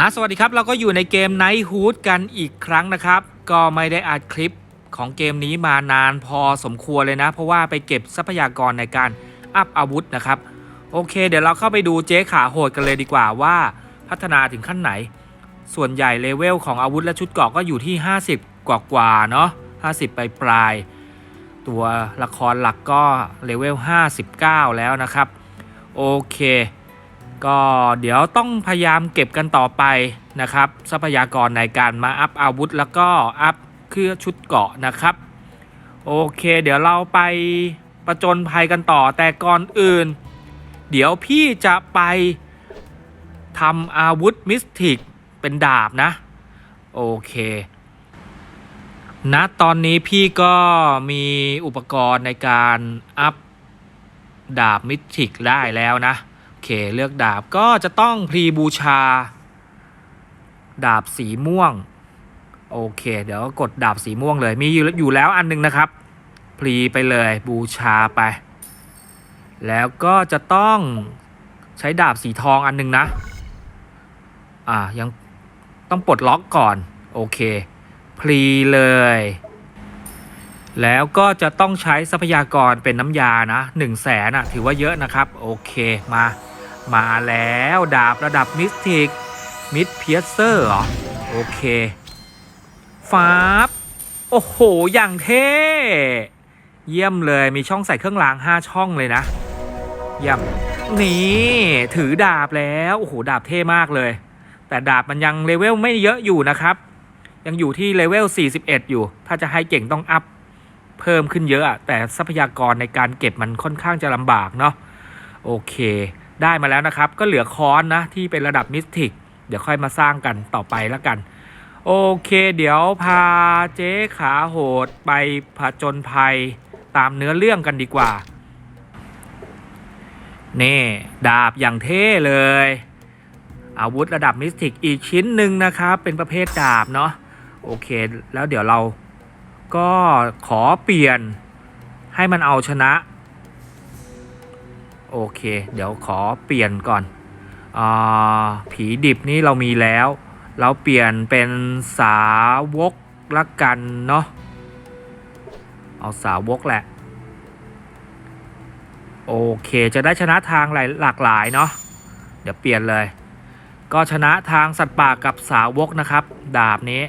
อะสวัสดีครับ เราก็อยู่ในเกม Night h o o d กันอีกครั้งนะครับ ก็ไม่ได้อัดคลิปของเกมนี้มานานพอสมควรเลยนะ เพราะว่าไปเก็บทรัพยากรในการอัพอาวุธนะครับ โอเค เดี๋ยวเราเข้าไปดูเจ๊ขาโหดกันเลยดีกว่าว่าพัฒนาถึงขั้นไหน ส่วนใหญ่เลเวลของอาวุธและชุดเกราะก็อยู่ที่ 50 กว่ากว่าเนาะ50ไปปลาย ตัวละครหลักก็เลเวล 59 แล้วนะครับ โอเค ก็เดี๋ยวต้องพยายามเก็บกันต่อไปนะครับ ทรัพยากรในการมาอัพอาวุธ แล้วก็อัพเครื่องชุดเกาะนะครับ โอเค เดี๋ยวเราไปประจนภัยกันต่อแต่ก่อนอื่น เดี๋ยวพี่จะไปทำอาวุธมิสติกเป็นดาบนะ โอเคณตอนนี้พี่ก็มีอุปกรณ์ในการอัพดาบมิสติกได้แล้วนะ เคเลือกดาบก็จะต้องพรีบูชา ดาบสีม่วง โอเค เดี๋ยวกดดาบสีม่วงเลย มีอยู่แล้วอันหนึงนะครับ พรีไปเลยบูชาไป แล้วก็จะต้องใช้ดาบสีทองอันหนึงนะ อ่ายังต้องปลดล็อกก่อน โอเค พรีเลย แล้วก็จะต้องใช้ทรัพยากรเป็นน้ำยานะ1นึ่งแสนอะถือว่าเยอะนะครับ โอเคมา มาแล้วดาบระดับมิสติกมิดเพียเซอร์เหรอ โอเคฟาบโอ้โห อย่างเท่ เยี่ยมเลยมีช่องใส่เครื่องราง5ช่องเลยนะเยี่ยมนี่ถือดาบแล้ว โอ้โห ดาบเท่มากเลย แต่ดาบมันยังเลเวลไม่เยอะอยู่นะครับ ยังอยู่ที่เลเวล 41 อยู่ ถ้าจะให้เก่งต้องอัพเพิ่มขึ้นเยอะ แต่ทรัพยากรในการเก็บมันค่อนข้างจะลำบากเนาะโอเค ได้มาแล้วนะครับ ก็เหลือค้อนนะที่เป็นระดับมิสติกเดี๋ยวค่อยมาสร้างกันต่อไปแล้วกัน โอเค เดี๋ยวพาเจ๊ขาโหดไปผจญภัยตามเนื้อเรื่องกันดีกว่า นี่ ดาบอย่างเท่เลย อาวุธระดับมิสติกอีกชิ้นหนึ่งนะครับ เป็นประเภทดาบเนาะโอเค แล้วเดี๋ยวเราก็ขอเปลี่ยนให้มันเอาชนะ โอเค เดี๋ยวขอเปลี่ยนก่อนอผีดิบนี่เรามีแล้ว เราเปลี่ยนเป็นสาวกละกันเนาะเอาสาวกแหละ โอเคจะได้ชนะทางหลายหลากหลายเนาะเดี๋ยวเปลี่ยนเลย ก็ชนะทางสัตว์ป่ากับสาวกนะครับ ดาบนี้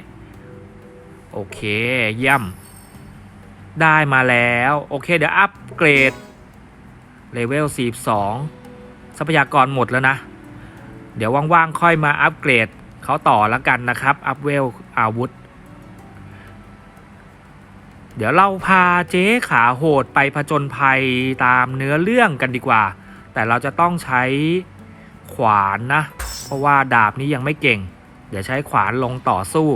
โอเคเยี่ยมได้มาแล้ว โอเค เดี๋ยวอัปเกรด เลเวล 42 ทรัพยากรหมดแล้วนะ เดี๋ยวว่างๆค่อยมาอัปเกรดเขาต่อแล้วกันนะครับ อัพเวลอาวุธ เดี๋ยวเราพาเจ๊ขาโหดไปผจญภัยตามเนื้อเรื่องกันดีกว่า แต่เราจะต้องใช้ขวานนะ เพราะว่าดาบนี้ยังไม่เก่ง เดี๋ยวใช้ขวานลงต่อสู้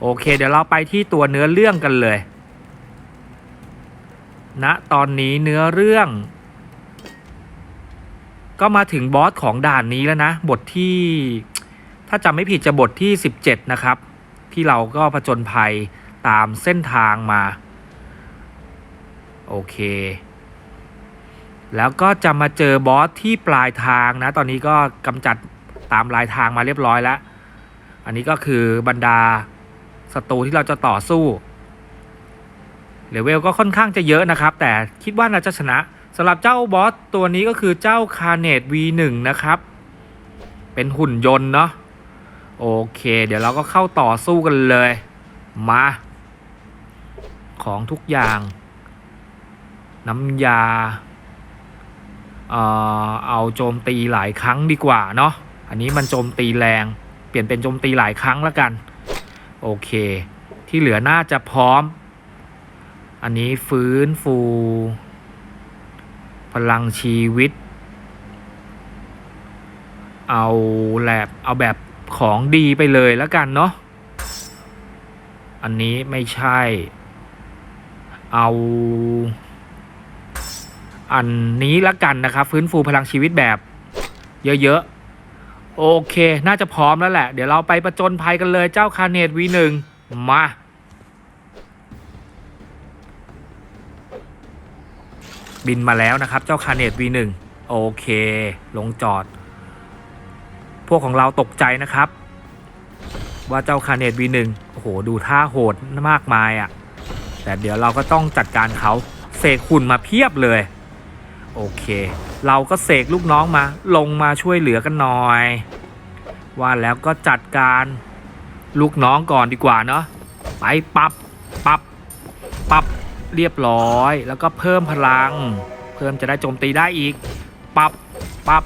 โอเค เดี๋ยวเราไปที่ตัวเนื้อเรื่องกันเลยณตอนนี้เนื้อเรื่อง ก็มาถึงบอสของด่านนี้แล้วนะ บทที่ ถ้าจำไม่ผิดจะบทที่ 17 นะครับ ที่เราก็ผจญภัยตามเส้นทางมา โอเค แล้วก็จะมาเจอบอสที่ปลายทางนะ ตอนนี้ก็กำจัดตามลายทางมาเรียบร้อยแล้ว อันนี้ก็คือบรรดาศัตรูที่เราจะต่อสู้เลเวลก็ค่อนข้างจะเยอะนะครับ แต่คิดว่าน่าจะชนะ สำหรับเจ้าบอสตัวนี้ก็คือเจ้าคาร์เนต V1 นะครับ เป็นหุ่นยนต์เนาะโอเค เดี๋ยวเราก็เข้าต่อสู้กันเลย มา ของทุกอย่าง น้ำยาเอ่อเอาโจมตีหลายครั้งดีกว่าเนาะอันนี้มันโจมตีแรง เปลี่ยนเป็นโจมตีหลายครั้งแล้วกัน โอเค ที่เหลือน่าจะพร้อม อันนี้ฟื้นฟู พลังชีวิต เอาแลบเอาแบบของดีไปเลยแล้วกันเนาะอันนี้ไม่ใช่ เอา อันนี้ละกันนะครับ ฟื้นฟูพลังชีวิตแบบ เยอะๆ โอเค น่าจะพร้อมแล้วแหละ เดี๋ยวเราไปประจนภัยกันเลยเจ้าคาเนต V1 มา บินมาแล้วนะครับ เจ้าคาเนต V1 โอเค ลงจอด พวกของเราตกใจนะครับ ว่าเจ้าคาเนต V1 โอ้โห ดูท่าโหดมากมายอะ่ะ แต่เดี๋ยวเราก็ต้องจัดการเขาเสกหุ่นมาเพียบเลย โอเค เราก็เสกลูกน้องมา ลงมาช่วยเหลือกันหน่อย ว่าแล้วก็จัดการลูกน้องก่อนดีกว่าเนาะไปปับปับปับ เรียบร้อย แล้วก็เพิ่มพลัง เพิ่มจะได้โจมตีได้อีกปับปับ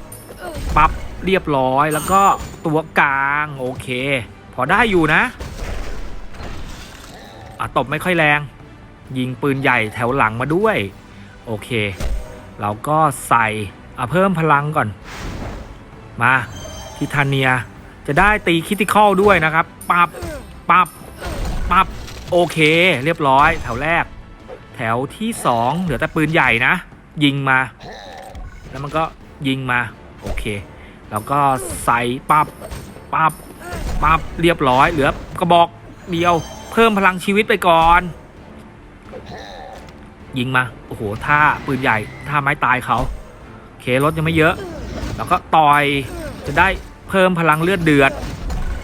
ปับเรียบร้อย แล้วก็ตัวกลางโอเค พอได้อยู่นะอะตบไม่ค่อยแรง ยิงปืนใหญ่แถวหลังมาด้วย โอเค เราก็ใส่อะเพิ่มพลังก่อน มาทิทาเนียจะได้ตีคิติคอลด้วยนะครับปับปับปับโอเค เรียบร้อยแถวแรก แถวที่สองเหลือแต่ปืนใหญ่นะ ยิงมา แล้วมันก็ยิงมา โอเค แล้วก็ใส่ปับปับปับเรียบร้อย เหลือกระบอกเดียว เพิ่มพลังชีวิตไปก่อน ยิงมา โอ้โหท่าปืนใหญ่ท่าไม้ตายเขาโอเครถยังไม่เยอะ แล้วก็ต่อยจะได้เพิ่มพลังเลือดเดือด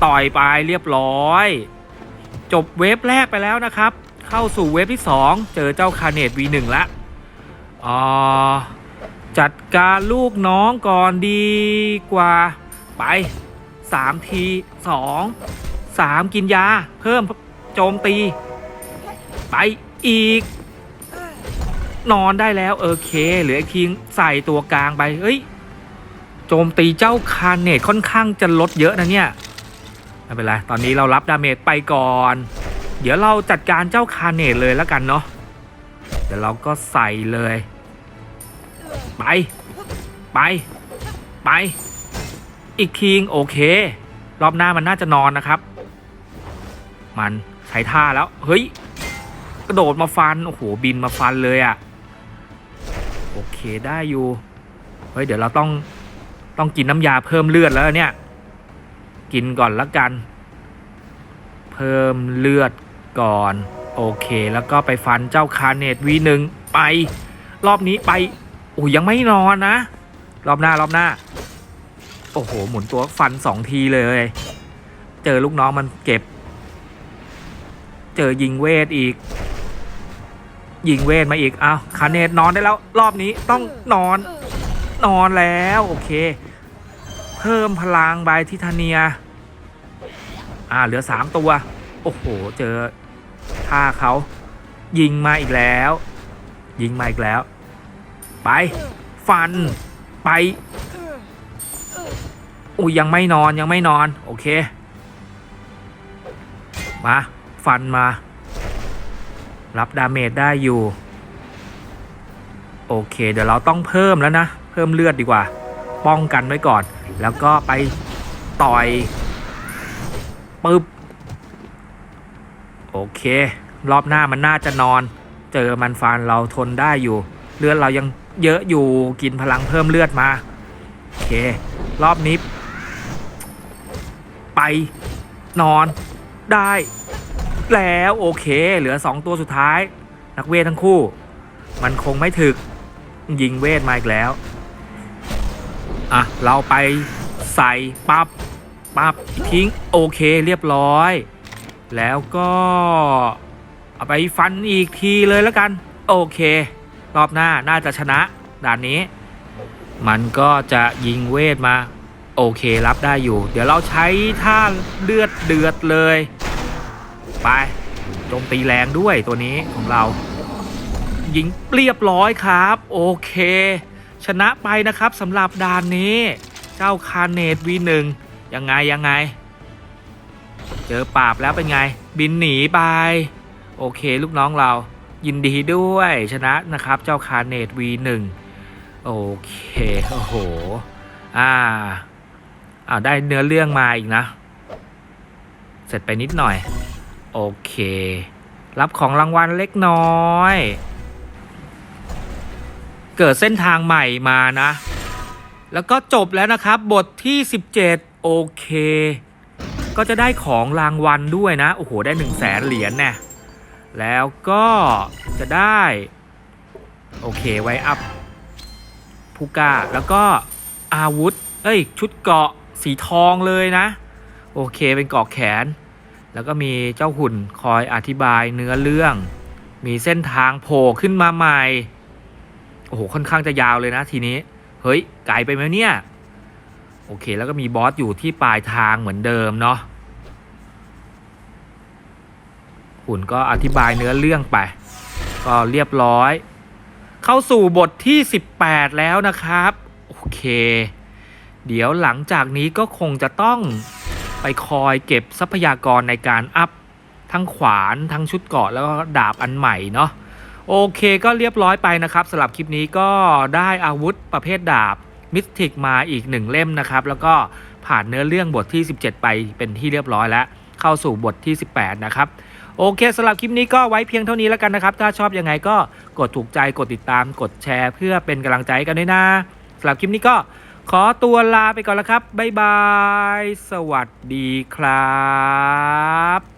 ต่อยไปเรียบร้อย จบเวฟแรกไปแล้วนะครับ เข้าสู่เวฟที่ 2 เจอเจ้าคาเนต V1 ละอ่าจัดการลูกน้องก่อนดีกว่า ไป 3 ที 2 3 กินยา เพิ่มโจมตี ไปอีก นอนได้แล้วโอเคเหลืออีกทีใส่ตัวกลางไป เฮ้ย โจมตีเจ้าคาเนตค่อนข้างจะลดเยอะนะเนี่ย ไม่เป็นไร ตอนนี้เรารับดาเมจไปก่อน เดี๋ยวเราจัดการเจ้าคาเนตเลยแล้วกันเนาะเดี๋ยวเราก็ใส่เลย ไป ไป ไป อีกทีงโอเค รอบหน้ามันน่าจะนอนนะครับ มันใช้ท่าแล้ว เฮ้ย กระโดดมาฟัน โอ้โห บินมาฟันเลยอะ่ะ โอเคได้อยู่ เฮ้ย เดี๋ยวเราต้องต้องกินน้ำยาเพิ่มเลือดแล้วเนี่ย กินก่อนละกัน เพิ่มเลือด ก่อน โอเค แล้วก็ไปฟันเจ้าคาเนตวีหนึ่งไป รอบนี้ไปโอ้ยยังไม่นอนนะ รอบหน้ารอบหน้า โอ้โห หมุนตัวฟันสองทีเลย เจอลูกน้องมันเก็บ เจอยิงเวทอีก ยิงเวทมาอีกอ้าวคาเนตนอนได้แล้ว รอบนี้ต้องนอน นอนแล้วโอเค เพิ่มพลังใบทิทาเนีย อ่าเหลือสามตัว โอ้โห เจอท่าเขายิงมาอีกแล้ว ยิงมาอีกแล้ว ไปฟันไปอุ้ยยังไม่นอนยังไม่นอน โอเค มา ฟันมา รับดาเมจได้อยู่ โอเค เดี๋ยวเราต้องเพิ่มแล้วนะ เพิ่มเลือดดีกว่า ป้องกันไว้ก่อน แล้วก็ไปต่อยปึ๊บ โอเค รอบหน้ามันน่าจะนอน เจอมันฟันเราทนได้อยู่ เลือดเรายังเยอะอยู่กินพลังเพิ่มเลือดมา โอเค รอบนี้ ไปนอนได้ แล้วโอเค เหลือ 2 ตัวสุดท้าย นักเวททั้งคู่ มันคงไม่ถึก ยิงเวทมาอีกแล้ว อะ เราไปใส่ปับ๊บปั๊บทิ้ง โอเคเรียบร้อย แล้วก็เอาไปฟันอีกทีเลยแล้วกัน โอเค รอบหน้าน่าจะชนะด่านนี้ มันก็จะยิงเวทมา โอเครับได้อยู่ เดี๋ยวเราใช้ท่าเลือดเดือดเลย ไปโจมตีแรงด้วยตัวนี้ของเรา ยิงเรียบร้อยครับ โอเค ชนะไปนะครับสำหรับด่านนี้ เจ้าคาเนต V1 ยังไงยังไง เจอปราบแล้วเป็นไง บินหนีไป โอเคลูกน้องเรายินดีด้วยชนะนะครับเจ้าคาเนต V1 โอเคโอ้โหอ่าอ่าได้เนื้อเรื่องมาอีกนะ เสร็จไปนิดหน่อย โอเค รับของรางวัลเล็กน้อย เกิดเส้นทางใหม่มานะ แล้วก็จบแล้วนะครับบทที่ 17 โอเค ก็จะได้ของรางวัลด้วยนะ โอ้โห ได้ 1 0 0 0 0แสนเหรียญแน่แล้วก็จะได้ โอเค ไว้อัพพูก้า แล้วก็อาวุธ เอ้ย ชุดเกาะสีทองเลยนะ โอเค เป็นเกาะแขน แล้วก็มีเจ้าหุ่นคอยอธิบายเนื้อเรื่อง มีเส้นทางโผล่ขึ้นมาใหม่ โอ้โห ค่อนข้างจะยาวเลยนะทีนี้ เฮ้ย ไกลไปไหมเนี่ย โอเค แล้วก็มีบอสอยู่ที่ปลายทางเหมือนเดิมเนาะุ่นก็อธิบายเนื้อเรื่องไป ก็เรียบร้อย เข้าสู่บทที่ 18 แล้วนะครับ โอเค เดี๋ยวหลังจากนี้ก็คงจะต้องไปคอยเก็บทรัพยากรในการอัพทั้งขวานทั้งชุดเกราะแล้วก็ดาบอันใหม่เนาะโอเคก็เรียบร้อยไปนะครับสำหรับคลิปนี้ก็ได้อาวุธประเภทดาบมิสติกมาอีกหนึ่งเล่มนะครับ แล้วก็ผ่านเนื้อเรื่องบทที่ 17 ไปเป็นที่เรียบร้อยแล้ว เข้าสู่บทที่ 18 นะครับ โอเคสำหรับคลิปนี้ก็ไว้เพียงเท่านี้แล้วกันนะครับ ถ้าชอบยังไงก็กดถูกใจกดติดตาม กดแชร์ เพื่อเป็นกำลังใจใกันด้วยนะสำหรับคลิปนี้ก็ขอตัวลาไปก่อนแล้วครับบ๊ายบาย สวัสดีครับ